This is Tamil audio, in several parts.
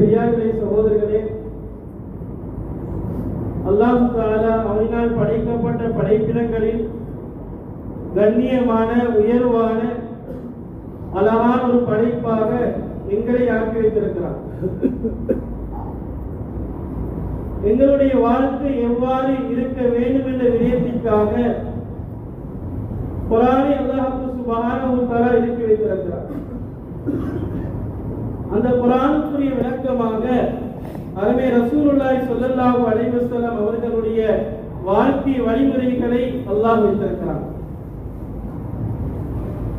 பெரியார்களே சகோதரர்களே அல்லாஹு தாலா அவனால் படைக்கப்பட்ட படைப்பினங்களில் கண்ணியமான உயர்வான அழகான ஒரு படைப்பாக எங்களை ஆக்கி வைத்திருக்கிறார். எங்களுடைய வாழ்க்கை எவ்வாறு இருக்க வேண்டும் என்ற விடயத்திற்காக குரானை அல்லாஹு சுபஹானஹு தஆலா இறக்கி வைத்திருக்கிறார் அந்த குரானுக்குரிய விளக்கமாக அருமை ரசூலுல்லாஹி ஸல்லல்லாஹு அலைஹி வஸல்லம் அவர்களுடைய வாழ்க்கை வழிமுறைகளை அல்லாஹ் வைத்திருக்கிறார்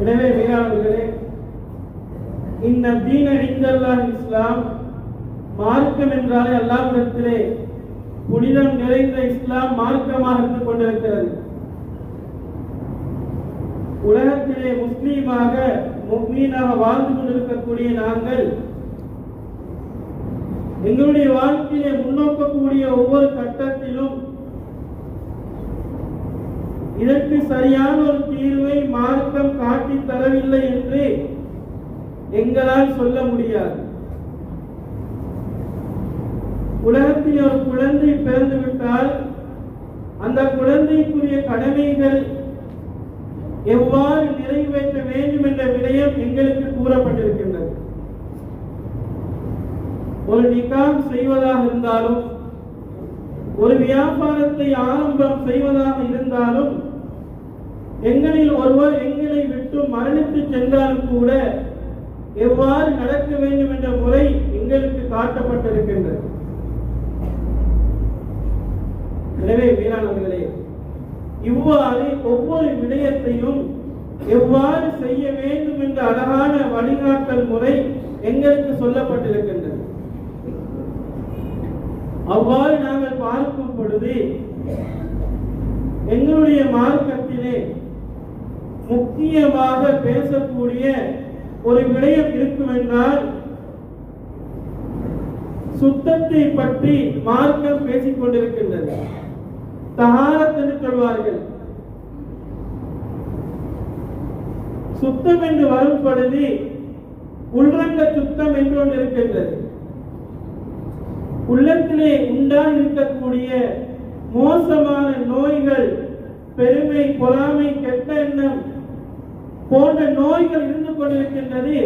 எனவே மீனவர்களே இந்த தீன இந்தல்லாஹ் இஸ்லாம் மார்க்கம் என்றாலே அல்லாஹிடத்திலே புனிதம் நிறைந்த இஸ்லாம் மார்க்கமாக இருந்து கொண்டிருக்கிறது. உலகத்திலே முஸ்லீமாக முக்மீனாக வாழ்ந்து கொண்டிருக்கக்கூடிய நாங்கள் எங்களுடைய வாழ்க்கையிலே முன்னோக்கக்கூடிய ஒவ்வொரு கட்டத்திலும் இதற்கு சரியான ஒரு தீர்வை மார்க்கம் காட்டி தரவில்லை என்று எங்களால் சொல்ல முடியாது. உலகத்தில் ஒரு குழந்தை பிறந்து விட்டால் அந்த குழந்தைக்குரிய கடமைகள் எவ்வாறு நிறைவேற்ற வேண்டும் என்ற விடயம் எங்களுக்கு கூறப்பட்டிருக்கின்றது. ஒரு நிகாம் செய்வதாக இருந்தாலும் ஒரு வியாபாரத்தை ஆரம்பம் செய்வதாக இருந்தாலும் எங்களில் ஒருவர் எங்களை விட்டு மரணித்து சென்றாலும் கூட எவ்வாறு நடக்க வேண்டும் என்ற முறை எங்களுக்கு காட்டப்பட்டிருக்கின்றது. எனவே மீனானவர்களே இவ்வாறு ஒவ்வொரு விடயத்தையும் எவ்வாறு செய்ய வேண்டும் என்ற அழகான வழிகாட்டல் முறை எங்களுக்கு சொல்லப்பட்டிருக்கின்றது. அவ்வாறு நாங்கள் பார்க்கும் பொழுது எங்களுடைய மார்க்கத்திலே முக்கியமாக பேசக்கூடிய ஒரு விடயம் இருக்கும் என்றால் சுத்தத்தை பற்றி மார்க்கம் பேசிக் கொண்டிருக்கின்றது. தகாரத் என்று சொல்வார்கள். சுத்தம் என்று வரும் பொழுது சுத்தம் என்று ஒன்று இருக்கின்றது. உள்ளத்திலே உண்டாக இருக்கக்கூடிய மோசமான நோய்கள் பெருமை பொறாமை கெட்ட எண்ணம் போன்ற நோய்கள் இருந்து கொண்டிருக்கின்றது.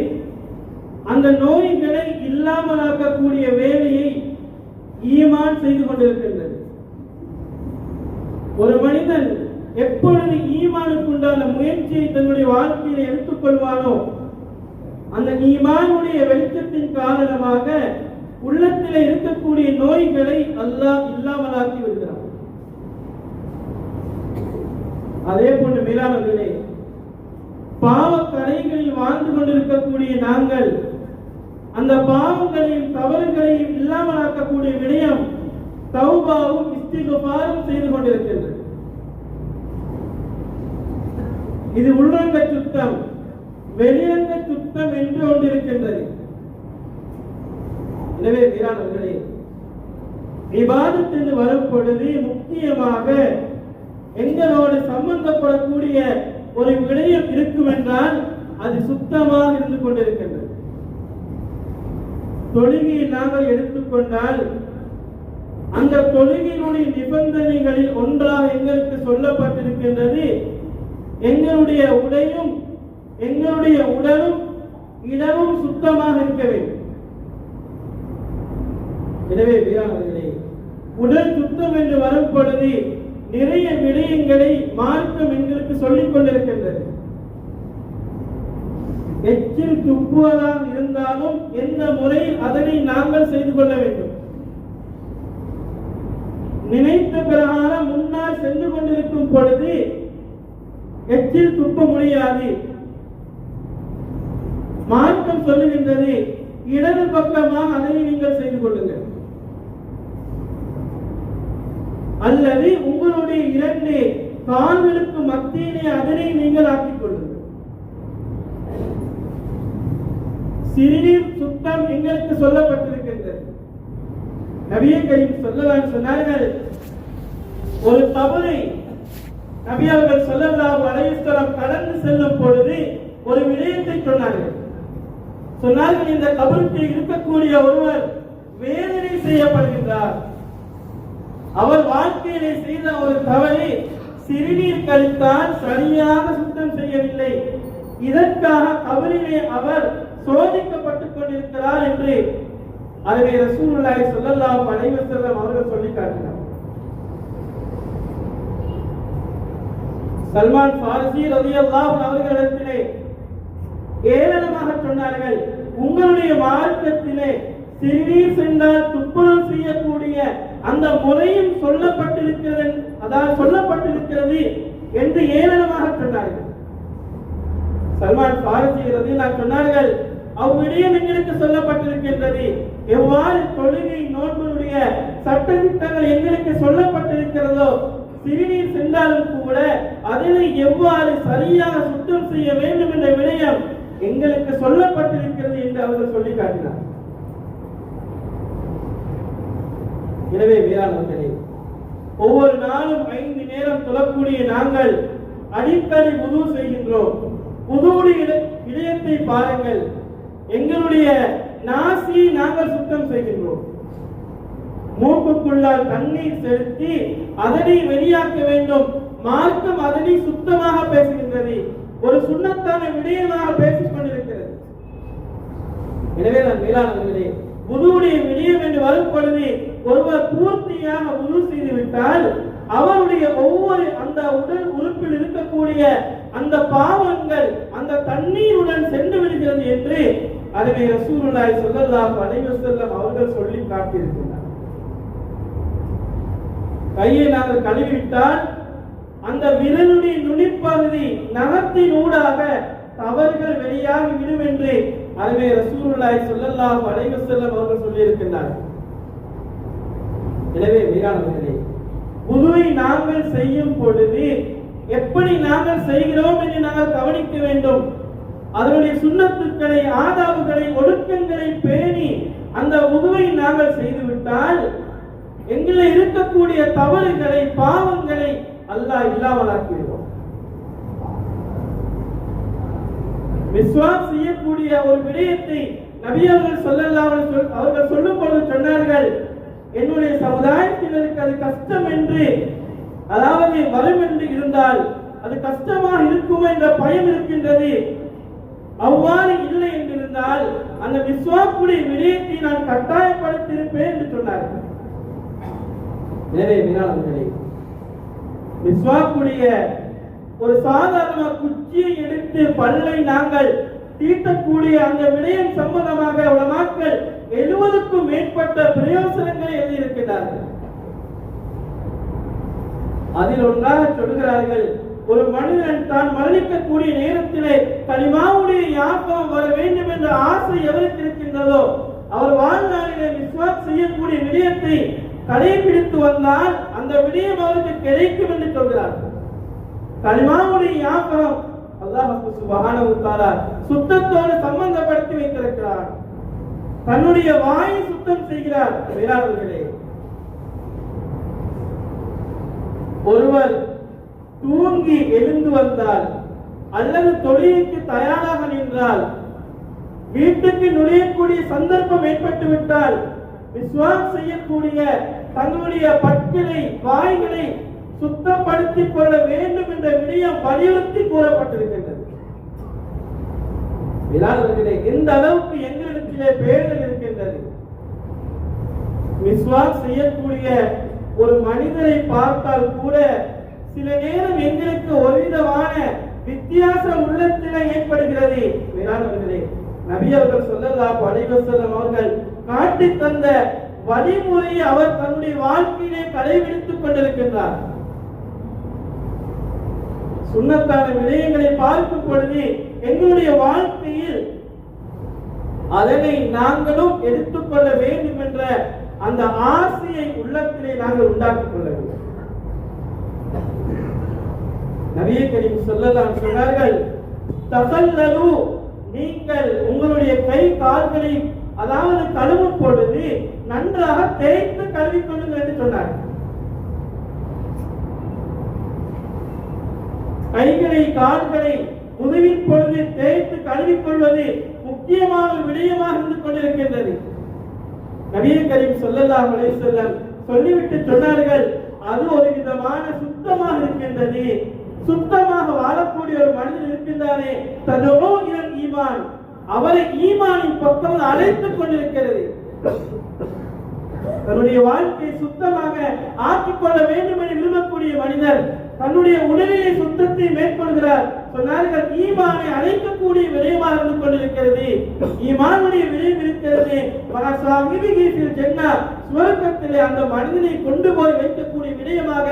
அந்த நோய்களை இல்லாமலாக்கக்கூடிய வேலையை ஈமான் செய்து கொண்டிருக்கின்றது. ஒரு மனிதன் எப்பொழுது ஈமானுக்கு உண்டான முயற்சியை தன்னுடைய வாழ்க்கையில் எடுத்துக்கொள்வானோ அந்த ஈமானுடைய வெளிச்சத்தின் காரணமாக உள்ளத்தில் இருக்கக்கூடிய நோய்களை அல்லாஹ் இல்லாமலாக்கி விடுகிறான். அதே போன்று மேலாளர்களே பாவ கரைகளில் வாழ்ந்து கொண்டிருக்கக்கூடிய நாங்கள் அந்த பாவங்களையும் தவறுகளையும் இல்லாமலாக்கக்கூடிய விடயம் தௌபாவும் இஸ்திகுபாரும் செய்து கொண்டிருக்கின்றது இது உள்ளங்க சுத்தம் வெளியங்க சுத்தம் என்று ஒன்றிருக்கின்றது. எனவே வீரானவர்களே விவாதத் என்று வரும் பொழுது முக்கியமாக எங்களோடு சம்பந்தப்படக்கூடிய ஒரு விடயம் இருக்கும் என்றால் அது சுத்தமாக இருந்து கொண்டிருக்கின்றது. தொழுகையை நாங்கள் எடுத்துக்கொண்டால் அந்த தொழுகையினுடைய நிபந்தனைகளில் ஒன்றாக எங்களுக்கு சொல்லப்பட்டிருக்கின்றது. எங்களுடைய உடையும் எங்களுடைய உடலும் இடமும் சுத்தமாக இருக்க வேண்டும். எனவே உடல் சுத்தம் என்று வரும் பொழுது நிறைய விடயங்களை மார்க்கம் எங்களுக்கு சொல்லிக் கொண்டிருக்கின்றது. எச்சில் துப்புவதாக இருந்தாலும் எந்த முறையில் அதனை நாங்கள் செய்து கொள்ள வேண்டும். நினைத்த பிரகாரம் முன்னால் சென்று கொண்டிருக்கும் பொழுது எச்சில் துப்ப முடியாது. மார்க்கம் சொல்லுகின்றது இடது பக்கமாக அதனை நீங்கள் செய்து கொள்ளுங்கள். அல்லது உங்களுடைய இரண்டு கால்களுக்கு மத்தியிலே அதனை நீங்கள் ஆக்கிக் கொள்ளுங்கள். சிறுநீர் சுத்தம் எங்களுக்கு சொல்லப்பட்டிருக்கின்றது. நபிய கரீம் சொல்லலாம் சொன்னார்கள். ஒரு தவறை நபி அவர்கள் சொல்லலாம் அலைஹிஸ்ஸலாம் கடந்து செல்லும் பொழுது ஒரு விடயத்தை சொன்னார்கள். சொன்னார்கள் இந்த கபருக்கு இருக்கக்கூடிய ஒருவர் வேதனை செய்யப்படுகின்றார். அவர் வாழ்க்கையிலே செய்த ஒரு தவறை சிறுநீர் கழித்தால் சரியாக சுத்தம் செய்யவில்லை. இதற்காக கபரிலே அவர் சோதிக்கப்பட்டுக் கொண்டிருக்கிறார் என்று அதனை ரசூலுல்லாஹி சொல்லலாம் அலைஹி செல்லம் அவர்கள் சொல்லி காட்டினார். சல்மான் ஃபாரிசி ரலியல்லாஹு அவர்களிடத்திலே ஏளனமாக சொன்னார்கள் உங்களுடைய மார்க்கத்திலே சிறுநீர் சென்றால் துப்புரம் செய்யக்கூடிய அந்த முறையும் சொல்லப்பட்டிருக்கிறது அதாவது சொல்லப்பட்டிருக்கிறது என்று ஏளனமாக சொன்னார்கள். சல்மான் பாரதி நான் சொன்னார்கள் அவ்விடயம் எங்களுக்கு சொல்லப்பட்டிருக்கின்றது. எவ்வாறு தொழுகை நோன்புடைய சட்டத்திட்டங்கள் எங்களுக்கு சொல்லப்பட்டிருக்கிறதோ சிறுநீர் சென்றாலும் கூட அதனை எவ்வாறு சரியாக சுத்தம் செய்ய வேண்டும் என்ற விடயம் எங்களுக்கு சொல்லப்பட்டிருக்கிறது என்று அவர்கள் சொல்லி காட்டினார் எனவே வீரானவர்களே ஒவ்வொரு நாளும் ஐந்து நேரம் தொழக்கூடிய நாங்கள் அடிக்கடி உது செய்கின்றோம். உதுவுடைய இதயத்தை பாருங்கள். எங்களுடைய நாசியை நாங்கள் சுத்தம் செய்கின்றோம். மூக்குக்குள்ளால் தண்ணீர் செலுத்தி அதனை வெளியாக்க வேண்டும். மார்க்கம் அதனை சுத்தமாக பேசுகின்றது. ஒரு சுண்ணத்தான விடயமாக பேசிக் கொண்டிருக்கிறது எனவே நான் மேலானவர்களே உதுவுடைய விடியம் என்று வரும் பொழுது ஒருவர் பூர்த்தியாக உது செய்து விட்டால் அவருடைய ஒவ்வொரு அந்த உடல் உறுப்பில் இருக்கக்கூடிய அந்த பாவங்கள் அந்த தண்ணீருடன் சென்று விடுகிறது என்று அதனை ரசூலுல்லாஹி ஸல்லல்லாஹு அலைஹி செல்லம் அவர்கள் சொல்லி காட்டியிருக்கிறார். கையை நாங்கள் கழுவிவிட்டால் அந்த விரலுடைய நுனிப்பகுதி நகத்தின் ஊடாக தவறுகள் வெளியாகி விடும் என்று அதுவே ரசூலுல்லாஹி ஸல்லல்லாஹு அலைஹி வஸல்லம் அவர்கள் சொல்லியிருக்கின்றார்கள். எனவே வீரானவர்களே உதுவை நாங்கள் செய்யும் பொழுது எப்படி நாங்கள் செய்கிறோம் என்று நாங்கள் கவனிக்க வேண்டும். அதனுடைய சுண்ணத்துக்களை ஆதாவுகளை ஒழுக்கங்களை பேணி அந்த உதுவை நாங்கள் செய்துவிட்டால் எங்களை இருக்கக்கூடிய தவறுகளை பாவங்களை அல்லாஹ் இல்லாமலாக்கிவிடும் விஸ்வாஸ் செய்யக்கூடிய ஒரு விடயத்தை நபி அவர்கள் சொல்லலாம் அவர்கள் சொல்லும் பொழுது சொன்னார்கள் என்னுடைய சமுதாயத்தினருக்கு அது கஷ்டம் என்று. அதாவது வரும் என்று இருந்தால் அது கஷ்டமாக இருக்கும் என்ற பயம் இருக்கின்றது. அவ்வாறு இல்லை என்றிருந்தால் அந்த விஸ்வாக்குடைய விடயத்தை நான் கட்டாயப்படுத்தியிருப்பேன் என்று சொன்னார்கள். எனவே மீனாளர்களே விஸ்வாக்குடைய ஒரு சாதாரண குச்சியை எடுத்து பல்லை நாங்கள் தீட்டக்கூடிய அந்த விடயம் சம்பந்தமாக உலமாக்கள் எழுபதுக்கும் மேற்பட்ட பிரயோசனங்களை எழுதியிருக்கிறார்கள் அதில் ஒன்றாக சொல்கிறார்கள் ஒரு மனிதன் தான் மரணிக்கக்கூடிய நேரத்திலே கலிமாவுடைய யாக்கம் வர வேண்டும் என்ற ஆசை எவருக்கு இருக்கின்றதோ அவர் வாழ்நாளிலே விஸ்வாஸ் செய்யக்கூடிய விடயத்தை கடைபிடித்து வந்தால் அந்த விடயம் அவருக்கு கிடைக்கும் என்று சொல்கிறார்கள். கலிமாவுடைய யாபகம் அல்லாஹ் சுபஹானஹு உத்தாரா சுத்தத்தோடு சம்பந்தப்படுத்தி வைத்திருக்கிறார். தன்னுடைய வாயை சுத்தம் செய்கிறார். வேளாளர்களே ஒருவர் தூங்கி எழுந்து வந்தால் அல்லது தொழிலுக்கு தயாராக நின்றால் வீட்டுக்கு நுழையக்கூடிய சந்தர்ப்பம் ஏற்பட்டு விட்டால் விஸ்வாஸ் செய்யக்கூடிய தங்களுடைய பற்களை வாய்களை சுத்தப்படுத்திக் கொள்ள வேண்டும் என்ற விடயம் வலியுறுத்தி கூறப்பட்டிருக்கின்றது. விழாளர்களே எந்த அளவுக்கு எங்களிடத்திலே பேர்கள் இருக்கின்றது. விஸ்வாஸ் செய்யக்கூடிய ஒரு மனிதரை பார்த்தால் கூட சில நேரம் எங்களுக்கு ஒருவிதமான வித்தியாச உள்ளத்தில ஏற்படுகிறது. வேளாண்களே நபி அவர்கள் சொல்லலாம் படைவசலம் அவர்கள் காட்டி தந்த வழிமுறையை அவர் தன்னுடைய வாழ்க்கையிலே கடைபிடித்துக் கொண்டிருக்கின்றார். சுண்ணத்தான விடயங்களை பார்க்கும் பொழுது எங்களுடைய வாழ்க்கையில் அதனை நாங்களும் எடுத்துக்கொள்ள வேண்டும் என்ற அந்த ஆசையை உள்ளத்திலே நாங்கள் உண்டாக்கிக் கொள்ள வேண்டும். நபிய கரீம் சொல்லலாம் சொன்னார்கள் தகல்லலு நீங்கள் உங்களுடைய கை கால்களை அதாவது கழுவும் பொழுது நன்றாக தேய்த்து கழுவி கொள்ளுங்கள் என்று சொன்னார்கள். கைகளை கால்களை உதவின் பொழுது தேய்த்து கழுவிக் கொள்வது முக்கியமான விடயமாக இருந்து கொண்டிருக்கின்றது. நவீன கரீம் சொல்லலாம் அலைஹி சொல்லிவிட்டு சொன்னார்கள் அது ஒரு விதமான சுத்தமாக இருக்கின்றது. சுத்தமாக வாழக்கூடிய ஒரு மனிதன் இருக்கின்றானே. ததோ இலன் ஈமான். அவரை ஈமானின் பக்கம் அழைத்துக் கொண்டிருக்கிறது. தன்னுடைய வாழ்க்கையை சுத்தமாக ஆக்கிக் கொள்ள வேண்டும் என விரும்பக்கூடிய மனிதர் தன்னுடைய உடலிலே சுத்தத்தை மேற்கொள்கிறார். சொன்னார்கள் ஈமானை அழைக்கக்கூடிய விடயமாக இருந்து கொண்டிருக்கிறது. ஈமானுடைய விடயம் இருக்கிறது. மனசாமிதிகீசில் சென்னா சுவர்க்கத்திலே அந்த மனிதனை கொண்டு போய் வைக்கக்கூடிய விடயமாக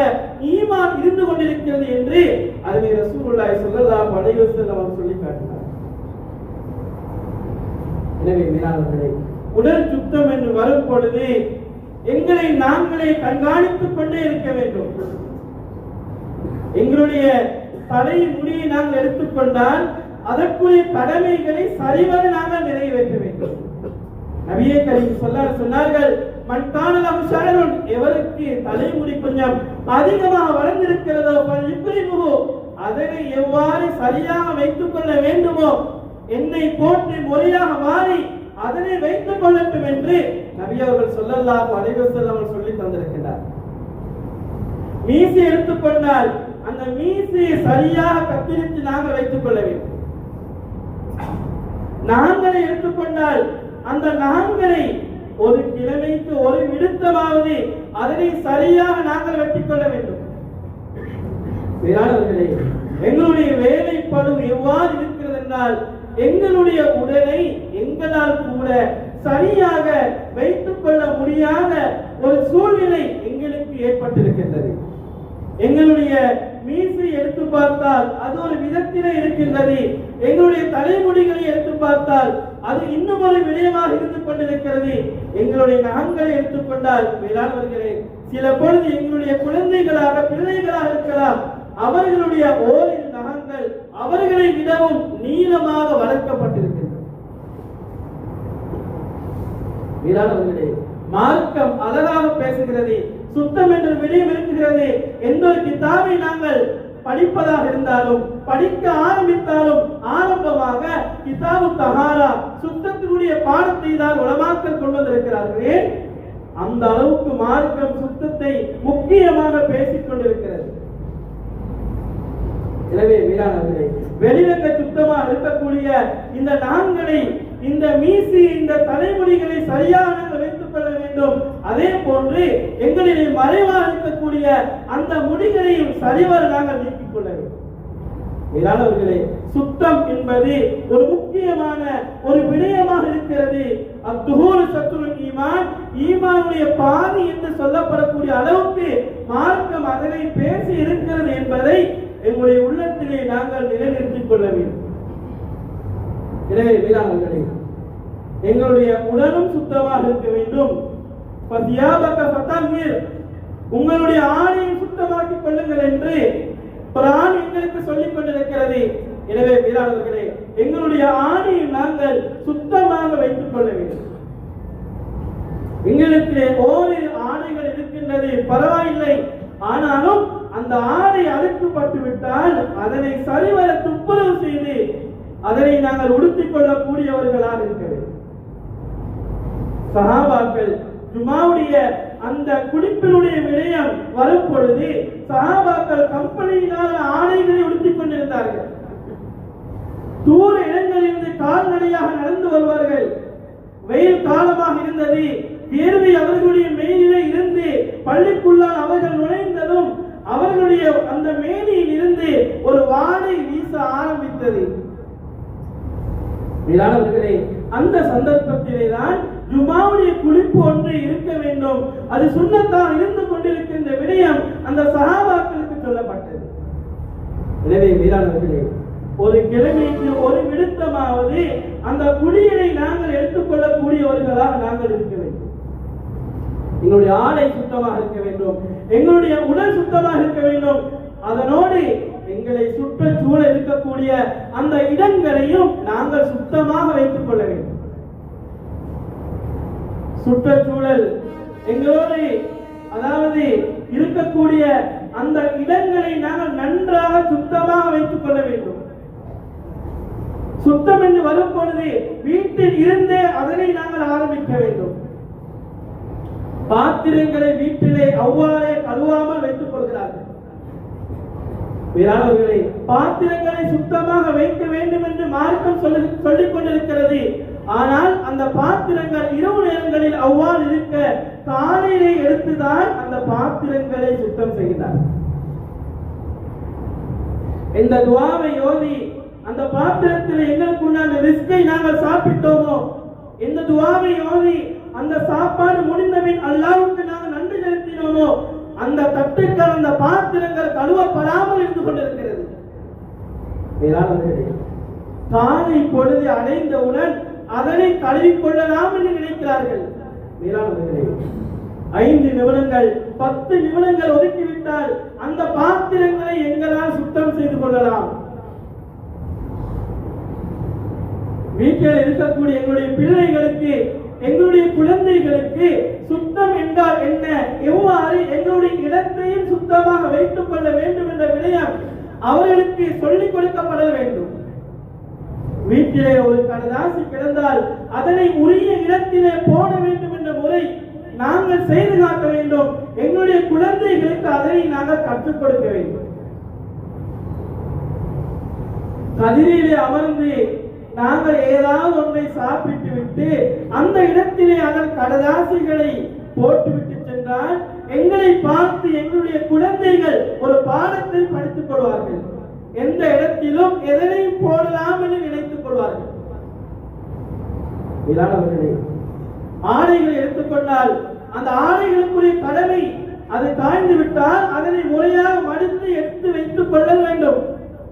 ஈமான் இருந்து கொண்டிருக்கிறது என்று அதுவே ரசூலுல்லாஹி சொல்லலாம் அலைஹி வஸல்லம் அவர் சொல்லி காட்டினார் எனவே மீனாளர்களே உடல் சுத்தம் என்று வரும் பொழுது எங்களை நாங்களே கண்காணித்துக் கொண்டே இருக்க வேண்டும். எங்களுடைய தலை முடியை நாங்கள் எடுத்துக்கொண்டால் அதற்குரிய கடமைகளை சரிவர நாங்கள் நிறைவேற்ற வேண்டும். நபியே கரீம் சொல்ல சொன்னார்கள் மண்காணல் அம்சாரன் எவருக்கு தலைமுடி கொஞ்சம் அதிகமாக வளர்ந்திருக்கிறதோ இப்படிமுகோ அதனை எவ்வாறு சரியாக வைத்துக் கொள்ள வேண்டுமோ என்னை போற்றி மொழியாக மாறி அதனை வைத்துக் கொள்ளட்டும் என்று நபி அவர்கள் சொல்லல்லாஹு அலைஹி வஸல்லம் சொல்லி தந்திருக்கிறார் மீசி எடுத்துக்கொண்டால் அந்த மீசையை சரியாக கத்திரித்து நாங்கள் வைத்துக் கொள்ள வேண்டும். நாங்களை எடுத்துக்கொண்டால் அந்த நாங்களை ஒரு கிழமைக்கு ஒரு விடுத்தமாவது அதனை சரியாக நாங்கள் வெட்டிக் கொள்ள வேண்டும். எங்களுடைய வேலை பணம் எவ்வாறு இருக்கிறது என்றால் எங்களுடைய உடலை எங்களால் கூட சரியாக வைத்துக் கொள்ள முடியாத ஒரு சூழ்நிலை எங்களுக்கு ஏற்பட்டிருக்கின்றது. எங்களுடைய மீசை எடுத்து பார்த்தால் அது ஒரு விதத்திலே இருக்கின்றது. எங்களுடைய தலைமுடிகளை எடுத்து பார்த்தால் அது இன்னும் ஒரு விடயமாக இருந்து கொண்டிருக்கிறது. எங்களுடைய நகங்களை எடுத்துக்கொண்டால் வேளாண்வர்களே சில பொழுது எங்களுடைய குழந்தைகளாக பிள்ளைகளாக இருக்கலாம். அவர்களுடைய ஓரிரு நகங்கள் அவர்களை விடவும் நீளமாக வளர்க்கப்பட்டிருக்கிறது மார்க்கம் அழகாக பேசுகிறது. சுத்தம் என்ற விடயம் இருக்கிறது எந்த ஒரு கிதாபை நாங்கள் படிப்பதாக இருந்தாலும் படிக்க ஆரம்பித்தாலும் ஆரம்பமாக கிதாபு தகாரா சுத்தத்தினுடைய பாடத்தை தான் உலமாக்கல் கொண்டு வந்திருக்கிறார்களே அந்த அளவுக்கு மார்க்கம் சுத்தத்தை முக்கியமாக பேசிக் கொண்டிருக்கிறது. எனவே மீனானவர்களே வெளிரங்க சுத்தமாக இருக்கக்கூடிய இந்த நான்களை இந்த மீசி இந்த தலைமுடிகளை சரியான நாங்கள் வேண்டும். அதே போன்று எங்களிலே மறைவாக இருக்கக்கூடிய அந்த முடிகளையும் சரிவர நாங்கள் நீக்கிக் கொள்ள வேண்டும் சுத்தம் என்பது ஒரு முக்கியமான ஒரு விடயமாக இருக்கிறது. அத்துகூறு சத்துரு ஈமான் ஈமானுடைய பாதி என்று சொல்லப்படக்கூடிய அளவுக்கு மார்க்கம் அதனை பேசி இருக்கிறது என்பதை எங்களுடைய உள்ளத்திலே நாங்கள் நிலைநிறுத்திக் கொள்ள வேண்டும். எனவே வீராங்கனை எங்களுடைய உடலும் சுத்தமாக இருக்க வேண்டும். உங்களுடைய ஆணையை சுத்தமாக்கிக் கொள்ளுங்கள் என்று பிரான் எங்களுக்கு சொல்லிக் கொண்டிருக்கிறது. எனவே வீராளர்களே எங்களுடைய ஆணையை நாங்கள் சுத்தமாக வைத்துக் கொள்ள வேண்டும். எங்களுக்கு ஓரிரு ஆணைகள் இருக்கின்றது. பரவாயில்லை. ஆனாலும் அந்த ஆணை அழுக்கப்பட்டு விட்டால் அதனை சரிவர துப்புரவு செய்து அதனை நாங்கள் உடுத்திக் கொள்ளக்கூடியவர்கள் சஹாபாக்கள் ஜுமாவுடைய அந்த குடிப்பினுடைய விடயம் வரும் பொழுது சஹாபாக்கள் கம்பெனியினால் ஆடைகளை உடுத்திக் கொண்டிருந்தார்கள். தூர இடங்களிலிருந்து கால்நடையாக நடந்து வருவார்கள். வெயில் காலமாக இருந்தது. தேர்வை அவர்களுடைய மேலிலே இருந்து பள்ளிக்குள்ளால் அவர்கள் நுழைந்ததும் அவர்களுடைய அந்த மேனியில் இருந்து ஒரு வாடை வீச ஆரம்பித்தது. மேலானவர்களே அந்த சந்தர்ப்பத்திலே தான் ஜுமாவுடைய குளிப்பு ஒன்று இருக்க வேண்டும். அது சுண்ணத்தான் இருந்து கொண்டிருக்கின்ற விடயம் அந்த சகாபாக்களுக்கு சொல்லப்பட்டது. எனவே வீரானவர்களே ஒரு கிழமைக்கு ஒரு விடுத்தமாவது அந்த குடியினை நாங்கள் எடுத்துக்கொள்ளக்கூடியவர்களாக நாங்கள் இருக்க வேண்டும். எங்களுடைய ஆடை சுத்தமாக இருக்க வேண்டும். எங்களுடைய உடல் சுத்தமாக இருக்க வேண்டும். அதனோடு எங்களை சுற்றுச்சூழ இருக்கக்கூடிய அந்த இடங்களையும் நாங்கள் சுத்தமாக வைத்துக் கொள்ள வேண்டும். சுற்றுச்சூழல். எங்களோடு அதாவது இருக்கக்கூடிய அந்த இடங்களை நாங்கள் நன்றாக சுத்தமாக வைத்துக் கொள்ள வேண்டும். சுத்தம் என்று வரும் பொழுது வீட்டில் இருந்தே அதனை நாங்கள் ஆரம்பிக்க வேண்டும். பாத்திரங்களை வீட்டிலே அவ்வாறே கழுவாமல் வைத்துக் கொள்கிறார்கள். பாத்திரங்களை சுத்தமாக வைக்க வேண்டும் என்று மார்க்கம் சொல்லி சொல்லிக் கொண்டிருக்கிறது. ஆனால் அந்த பாத்திரங்கள் இரவு நேரங்களில் அவ்வாறு இருக்க காலையிலே எடுத்துதான் அந்த பாத்திரங்களை சுத்தம் செய்தார். இந்த துவாவை யோதி அந்த பாத்திரத்தில் எங்களுக்கு உண்டான ரிஸ்கை நாங்கள் சாப்பிட்டோமோ? இந்த துவாவை யோதி அந்த சாப்பாடு முடிந்தபின் அல்லாவுக்கு நாங்கள் நன்றி செலுத்தினோமோ? அந்த தட்டுக்கள் அந்த பாத்திரங்கள் கழுவப்படாமல் இருந்து கொண்டிருக்கிறது. காலை பொழுது அடைந்தவுடன் அதனை கழுவிக் கொள்ளலாம் என்று நினைக்கிறார்கள். மேலானவர்களே ஐந்து நிமிடங்கள் பத்து நிமிடங்கள் ஒதுக்கிவிட்டால் அந்த பாத்திரங்களை எங்களால் சுத்தம் செய்து கொள்ளலாம். வீட்டில் இருக்கக்கூடிய எங்களுடைய பிள்ளைகளுக்கு எங்களுடைய குழந்தைகளுக்கு சுத்தம் என்றால் என்ன? எவ்வாறு எங்களுடைய இடத்தையும் சுத்தமாக வைத்துக் கொள்ள வேண்டும் என்ற விடயம் அவர்களுக்கு சொல்லிக் கொடுக்கப்பட வேண்டும். வீட்டிலே ஒரு கடதாசி கிடந்தால் அதனை உரிய இடத்திலே போட வேண்டும் என்ற முறை நாங்கள் செய்து காட்ட வேண்டும். எங்களுடைய குழந்தைகளுக்கு அதனை நாங்கள் கற்றுக் கொடுக்க வேண்டும். கதிரிலே அமர்ந்து நாங்கள் ஏதாவது ஒன்றை சாப்பிட்டு விட்டு அந்த இடத்திலே அதன் கடதாசிகளை போட்டுவிட்டு சென்றால் எங்களை பார்த்து எங்களுடைய குழந்தைகள் ஒரு பாடத்தை படித்துக் கொள்வார்கள். எந்த இடத்திலும் எதனையும் போடலாம் என்று நினைத்துக் கொள்வார்கள். இதானவர்களே ஆடைகளை எடுத்துக்கொண்டால் அந்த ஆடைகளுக்குரிய கடமை அதை காய்ந்து விட்டால் அதனை முறையாக மடித்து எடுத்து வைத்துக் கொள்ள வேண்டும்.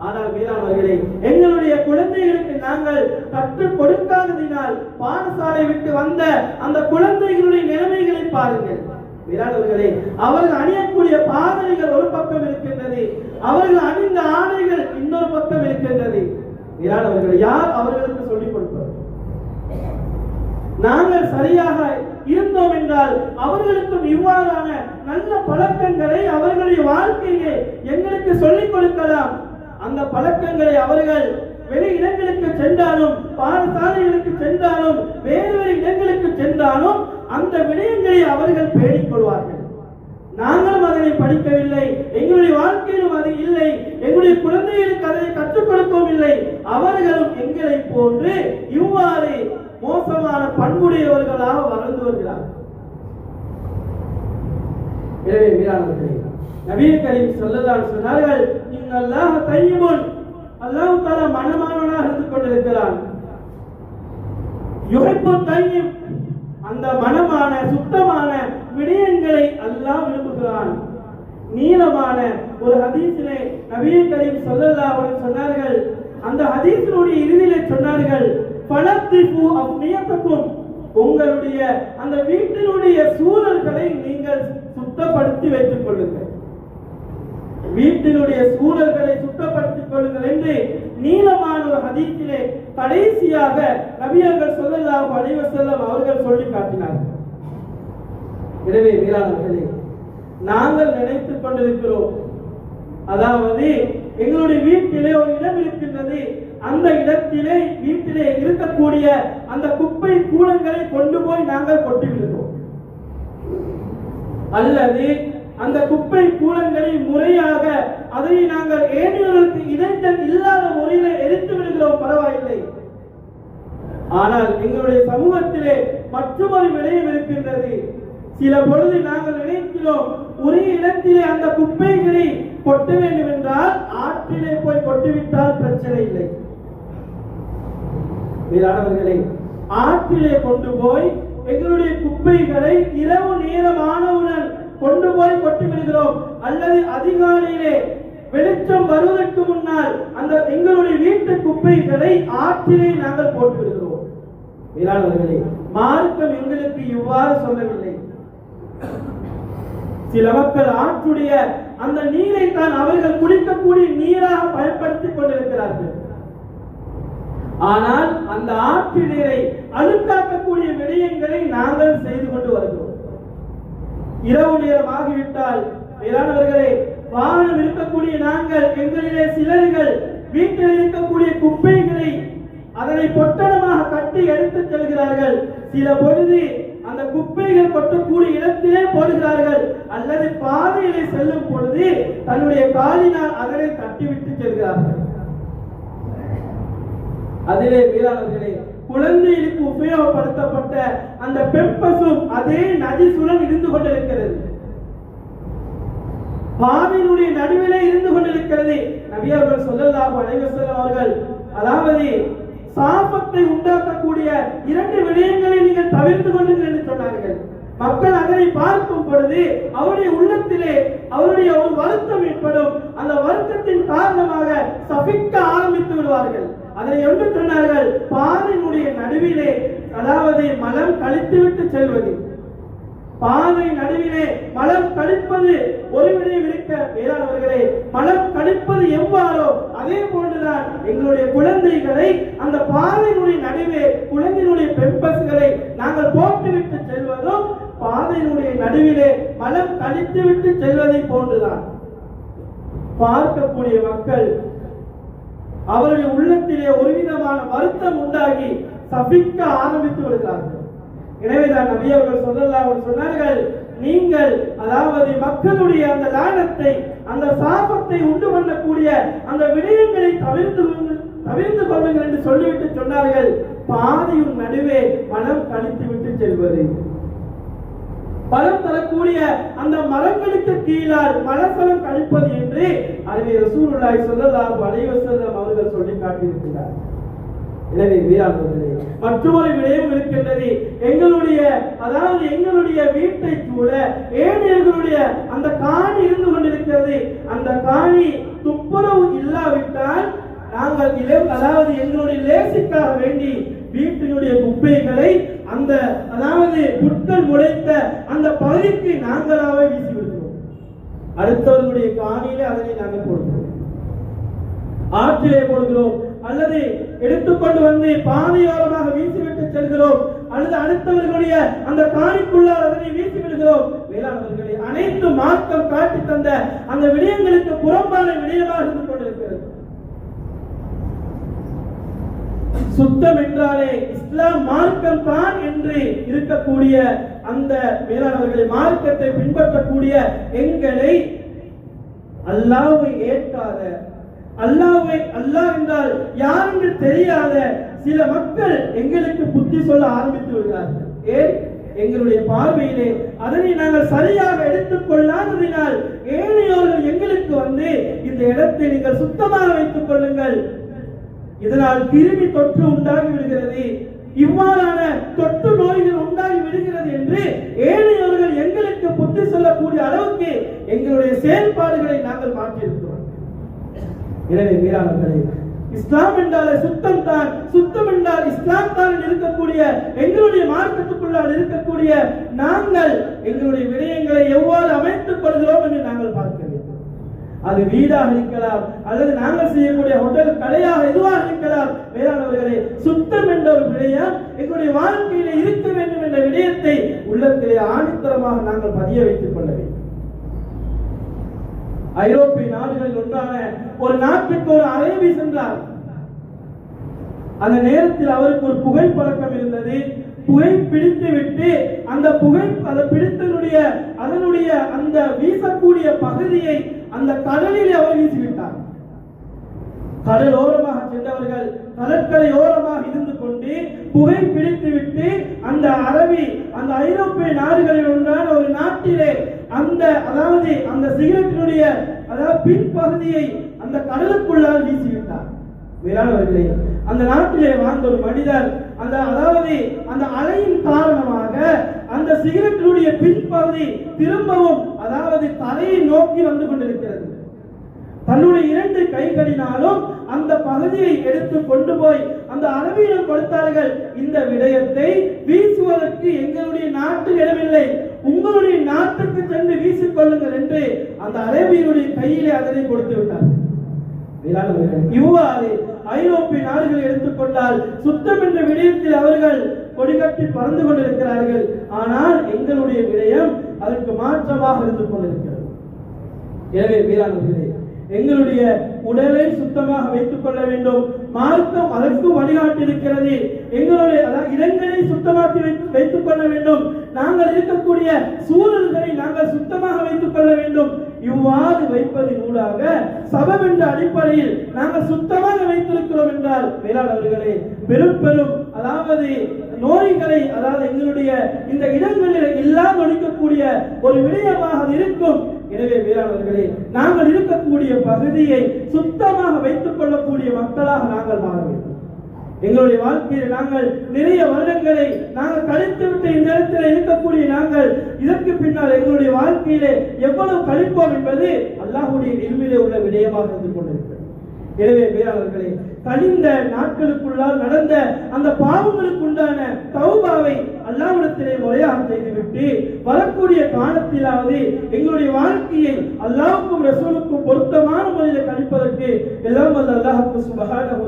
ஆனால் வீரானவர்களே எங்களுடைய குழந்தைகளுக்கு நாங்கள் கற்றுக் கொடுக்காததினால் பாடசாலை விட்டு வந்த அந்த குழந்தைகளுடைய நிலைமைகளை பாருங்கள். வீரானவர்களே அவர்கள் அணியக்கூடிய பாதனைகள் ஒரு பக்கம் இருக்கின்றது. அவர்கள் அணிந்த ஆடைகள் இன்னொரு பக்கம் இருக்கின்றது. வீரானவர்களே யார் அவர்களுக்கு சொல்லிக் கொடுப்பது நாங்கள் சரியாக இருந்தோம் என்றால் அவர்களுக்கும் இவ்வாறான நல்ல பழக்கங்களை அவர்களுடைய வாழ்க்கையிலே எங்களுக்கு சொல்லிக் கொடுக்கலாம். அந்த பழக்கங்களை அவர்கள் வெளி இடங்களுக்கு சென்றாலும் பாடசாலைகளுக்கு சென்றாலும் வேறு வேறு இடங்களுக்கு சென்றாலும் அந்த விடயங்களை அவர்கள் பேடிக்கொள்வார்கள் நாங்களும் அதனை படிக்கவில்லை. எங்களுடைய வாழ்க்கையிலும் அது இல்லை. எங்களுடைய குழந்தைகளுக்கு அதனை கற்றுக் கொடுக்கவும் இல்லை. அவர்களும் எங்களை போன்று இவ்வாறு மோசமான பண்புடையவர்களாக வளர்ந்து வருகிறார்கள். எனவே மீரானவர்களே நபிய கரீம் சொல்லலாம் சொன்னார்கள் இன்னல்லாஹ் தையிபுன் அல்லாஹ் தாலா மனமானவனாக இருந்து கொண்டிருக்கிறான் யுஹிப்பு தையும் அந்த மனமான சுத்தமான விடயங்களை அல்லாஹ் விரும்புகிறான். நீளமான ஒரு ஹதீஸிலே நபிய கரீம் சொல்லல்லா அவர்கள் சொன்னார்கள். அந்த ஹதீஸினுடைய இறுதியிலே சொன்னார்கள் ஃபலத்திஃபு அஃனியத்தக்கும் உங்களுடைய அந்த வீட்டினுடைய சூழல்களை நீங்கள் சுத்தப்படுத்தி வைத்துக் கொள்ளுங்கள். வீட்டினுடைய சூழல்களை சுத்தப்படுத்திக் கொள்ளுங்கள் என்று நீளமான ஒரு ஹதீஸிலே கடைசியாக நபியர்கள் சொல்லலாம் அலைவசல்லம் அவர்கள் சொல்லி காட்டினார்கள். எனவே வீரானவர்களே நாங்கள் நினைத்துக் கொண்டிருக்கிறோம். அதாவது எங்களுடைய வீட்டிலே ஒரு இடம் இருக்கின்றது. அந்த இடத்திலே வீட்டிலே இருக்கக்கூடிய அந்த குப்பை கூலங்களை கொண்டு போய் நாங்கள் கொட்டிவிடுகிறோம் அல்லது அந்த குப்பை கூலங்களை முறையாக அதை நாங்கள் ஏனியர்களுக்கு இடைஞ்சல் இல்லாத முறையில எரித்து விடுகிறோம். பரவாயில்லை. ஆனால் எங்களுடைய சமூகத்திலே மற்றொரு விடயம் இருக்கின்றது. சில பொழுது நாங்கள் நினைக்கிறோம் ஒரே இடத்திலே அந்த குப்பைகளை கொட்ட வேண்டும் என்றால் ஆற்றிலே போய் கொட்டிவிட்டால் பிரச்சனை இல்லை. வீரானவர்களே ஆற்றிலே கொண்டு போய் எங்களுடைய குப்பைகளை இரவு நேரமானவுடன் கொண்டு போய் கொட்டி விடுகிறோம் அல்லது அதிகாலையிலே வெளிச்சம் வருவதற்கு முன்னால் அந்த எங்களுடைய வீட்டு குப்பைகளை ஆற்றிலே நாங்கள் போட்டு விடுகிறோம் மார்க்கம் எங்களுக்கு இவ்வாறு சொல்லவில்லை. சில மக்கள் ஆற்றுடைய அந்த நீரை தான் அவர்கள் குடிக்கக்கூடிய நீராக பயன்படுத்திக் கொண்டிருக்கிறார்கள். ஆனால் அந்த ஆற்று நீரை அழுக்காக்கக்கூடிய விடயங்களை நாங்கள் செய்து கொண்டு வருகிறோம். இரவு நேரம் ஆகிவிட்டால் மேலானவர்களே வாகனம் இருக்கக்கூடிய நாங்கள் எங்களிலே சிலர்கள் வீட்டில் இருக்கக்கூடிய குப்பைகளை அதனை பொட்டணமாக கட்டி எடுத்துச் செல்கிறார்கள். சில பொழுது அந்த குப்பைகள் கொட்டக்கூடிய இடத்திலே போடுகிறார்கள். அல்லது பாதையிலே செல்லும் பொழுது தன்னுடைய காலினால் அதனை தட்டிவிட்டு செல்கிறார்கள். அதிலே வீராளர்களே குழந்தைகளுக்கு உபயோகப்படுத்தப்பட்ட அந்த பெம்பசும் அதே நதிசுடன் இருந்து கொண்டிருக்கிறது. பாவினுடைய நடுவிலே இருந்து கொண்டிருக்கிறது. நபியவர்கள் சொல்லலாம் அனைவசல்லம் அவர்கள் அதாவது சாபத்தை உண்டாக்கக்கூடிய இரண்டு விடயங்களை நீங்கள் தவிர்த்து கொள்ளுங்கள் என்று சொன்னார்கள். மக்கள் அதனை பார்க்கும் பொழுது அவருடைய உள்ளத்திலே அவருடைய ஒரு வருத்தம் ஏற்படும். அந்த வருத்தத்தின் காரணமாக சபிக்க ஆரம்பித்து விடுவார்கள். அதனை என்று சொன்னார்கள் பாதையினுடைய நடுவிலே அதாவது மலம் கழித்துவிட்டு செல்வது. பாவை நடுவிலே மலம் கழிப்பது ஒரு விடயம் இருக்க வேளாண்வர்களே மலம் கழிப்பது எவ்வாறோ அதே போன்றுதான் எங்களுடைய குழந்தைகளை அந்த பாதையினுடைய நடுவே குழந்தையினுடைய பெம்பஸ்களை நாங்கள் போட்டுவிட்டு செல்வதும் பாதையினுடைய நடுவிலே மலம் கழித்து விட்டு செல்வதை போன்றுதான். பார்க்கக்கூடிய மக்கள் அவருடைய உள்ளத்திலே ஒரு விதமான வருத்தம் உண்டாகி சபிக்க ஆரம்பித்து எனவே தான் நபி அவர்கள் சொல்லலாம் அவர் சொன்னார்கள் நீங்கள் அதாவது மக்களுடைய அந்த லானத்தை அந்த சாபத்தை உண்டு பண்ணக்கூடிய அந்த விடயங்களை தவிர்த்து தவிர்த்து கொள்ளுங்கள் என்று சொல்லிவிட்டு சொன்னார்கள். பாதையின் நடுவே மனம் கழித்து விட்டு செல்வது. பலம் தரக்கூடிய அந்த மரங்களுக்கு கீழால் மலசலம் கழிப்பது என்று அறிவை ரசூலுல்லாஹி சொல்லலாம் அலைஹி அவர்கள் சொல்லி காட்டியிருக்கிறார் எனவே வீராங்கனை மற்றொரு விடயம் இருக்கின்றது. எங்களுடைய அதாவது எங்களுடைய வீட்டை சூழ ஏழையர்களுடைய அந்த காணி இருந்து கொண்டிருக்கிறது. அந்த காணி துப்புரவு இல்லாவிட்டால் நாங்கள் அதாவது எங்களுடைய லேசிக்காக வேண்டி வீட்டினுடைய குப்பைகளை அந்த அதாவது புட்கள் முளைத்த அந்த பகுதிக்கு நாங்களாவே வீசி விடுகிறோம் அடுத்தவர்களுடைய காணியிலே அதனை நாங்கள் போடுகிறோம். ஆற்றிலே போடுகிறோம். அல்லது எடுத்துக்கொண்டு வந்து பாதையோரமாக வீசிவிட்டு செல்கிறோம். அல்லது அடுத்தவர்களுடைய அந்த காணிக்குள்ளால் அதனை வீசி விடுகிறோம் வேளாண்வர்களை அனைத்து மார்க்கம் காட்டி தந்த அந்த விடயங்களுக்கு புறம்பான விடயமாக இருந்து கொண்டிருக்கிறது. சுத்தம் என்றாலே இஸ்லாம் மார்க்கம் தான் என்று இருக்கக்கூடிய அந்த மேலானவர்களை மார்க்கத்தை பின்பற்றக்கூடிய எங்களை அல்லாவை ஏற்காத அல்லாவை அல்லாஹ் என்றால் யார் என்று தெரியாத சில மக்கள் எங்களுக்கு புத்தி சொல்ல ஆரம்பித்து விடுகிறார்கள். ஏன்? எங்களுடைய பார்வையிலே அதனை நாங்கள் சரியாக எடுத்துக் கொள்ளாததினால் ஏழையோர்கள் எங்களுக்கு வந்து இந்த இடத்தை நீங்கள் சுத்தமாக வைத்துக் கொள்ளுங்கள். இதனால் கிருமி தொற்று உண்டாகி விடுகிறது. இவ்வாறான தொற்று நோய்கள் உண்டாகி விடுகிறது என்று ஏழையவர்கள் எங்களுக்கு புத்தி சொல்லக்கூடிய அளவுக்கு எங்களுடைய செயல்பாடுகளை நாங்கள் மாற்றியிருக்கிறோம். எனவே வீராளர்களே இஸ்லாம் என்றாலே சுத்தம் தான். சுத்தம் என்றால் இஸ்லாம் தான் இருக்கக்கூடிய எங்களுடைய மார்க்கத்துக்குள்ளால் இருக்கக்கூடிய நாங்கள் எங்களுடைய விடயங்களை எவ்வாறு அமைத்துக் கொள்கிறோம் என்று நாங்கள் பார்க்க வேண்டும். அது வீடாக இருக்கலாம் அல்லது நாங்கள் செய்யக்கூடிய ஹோட்டல் கலையாக எதுவாக இருக்கலாம். வேளாண்வர்களே சுத்தம் என்ற ஒரு விடயம் எங்களுடைய வாழ்க்கையிலே இருக்க வேண்டும் என்ற விடயத்தை உள்ளத்திலே ஆணித்தரமாக நாங்கள் பதிய வைத்துக் கொள்ள வேண்டும். ஐரோப்பிய நாடுகளில் ஒன்றான ஒரு நாட்டுக்கு ஒரு அரேபி சென்றார். அந்த நேரத்தில் அவருக்கு ஒரு புகை பழக்கம் இருந்தது. புகை பிடித்து விட்டு அந்த புகை அதை பிடித்தனுடைய அதனுடைய அந்த வீசக்கூடிய பகுதியை அந்த கடலில் அவர் வீசிவிட்டார். கடல் ஓரமாக சென்றவர்கள் கடற்கரை ஓரமாக இருந்து கொண்டு புகை பிடித்து விட்டு அந்த அரபி அந்த ஐரோப்பிய நாடுகளில் ஒன்றான ஒரு நாட்டிலே அந்த அதாவது அந்த சிகரெட்டினுடைய அதாவது பின்பகுதியை அந்த கடலுக்குள்ளால் வீசிவிட்டார். வேளாண்வர்களே அந்த நாட்டிலே வாழ்ந்த ஒரு மனிதர் அந்த அதாவது அந்த அலையின் காரணமாக அந்த சிகரெட்டினுடைய பின்பகுதி திரும்பவும் அதாவது தலையை நோக்கி வந்து கொண்டிருக்கிறது. தன்னுடைய இரண்டு கைகளினாலும் அந்த பகுதியை எடுத்து கொண்டு போய் அந்த அரபியிடம் கொடுத்தார்கள் இந்த விடயத்தை வீசுவதற்கு எங்களுடைய நாட்டில் இடமில்லை. உங்களுடைய நாட்டுக்கு சென்று வீசிக்கொள்ளுங்கள் என்று அந்த அரபியனுடைய கையிலே அதனை கொடுத்து விட்டார். இவ்வாறு ஐரோப்பிய நாடுகளை எடுத்துக்கொண்டால் சுத்தம் என்ற விடயத்தில் அவர்கள் கொடிகட்டி பறந்து கொண்டிருக்கிறார்கள். ஆனால் எங்களுடைய விடயம் அதற்கு மாற்றமாக இருந்து கொண்டிருக்கிறது. எனவே வீரானவர்களே எங்களுடைய உடலை சுத்தமாக வைத்துக் கொள்ள வேண்டும். மார்க்கம் அதற்கு வழிகாட்டி இருக்கிறது எங்களுடைய இடங்களை சுத்தமாக்கி வைத்து வைத்துக் கொள்ள வேண்டும். நாங்கள் இருக்கக்கூடிய சூழல்களை நாங்கள் சுத்தமாக வைத்துக் கொள்ள வேண்டும். இவ்வாறு வைப்பதின் ஊடாக சபம் என்ற அடிப்படையில் நாங்கள் சுத்தமாக வைத்திருக்கிறோம் என்றால் மேலாளர்களே பெரும் பெரும் அதாவது நோய்களை அதாவது எங்களுடைய இந்த இடங்களில் இல்லாமல் ஒழிக்கக்கூடிய ஒரு விடயமாக இருக்கும். எனவே வேளாளர்களே நாங்கள் இருக்கக்கூடிய பகுதியை சுத்தமாக வைத்துக் கொள்ளக்கூடிய மக்களாக நாங்கள் மாற வேண்டும். எங்களுடைய வாழ்க்கையில் நாங்கள் நிறைய வருடங்களை நாங்கள் கழித்து விட்ட இந்த இடத்துல இருக்கக்கூடிய நாங்கள் இதற்கு பின்னால் எங்களுடைய வாழ்க்கையிலே எவ்வளவு கழிப்போம் என்பது அல்லாஹுடைய நிலுவிலே உள்ள விடயமாக இருந்து கொண்டிருக்கிறது. எனவே வேளாளர்களே கழிந்த நாட்களுக்குள்ளால் நடந்த அந்த பாவங்களுக்கு உண்டான தௌபாவை அல்லாவிடத்திலே முறையாக செய்துவிட்டு வரக்கூடிய காலத்திலாவது எங்களுடைய வாழ்க்கையை அல்லாவுக்கும் ரசூலுக்கும் பொருத்தமான முறையில் கழிப்பதற்கு எல்லாம் வல்ல அல்லாஹ் சுபஹானஹு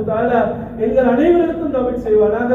எங்கள் அனைவருக்கும் தமிழ் செய்வானாக.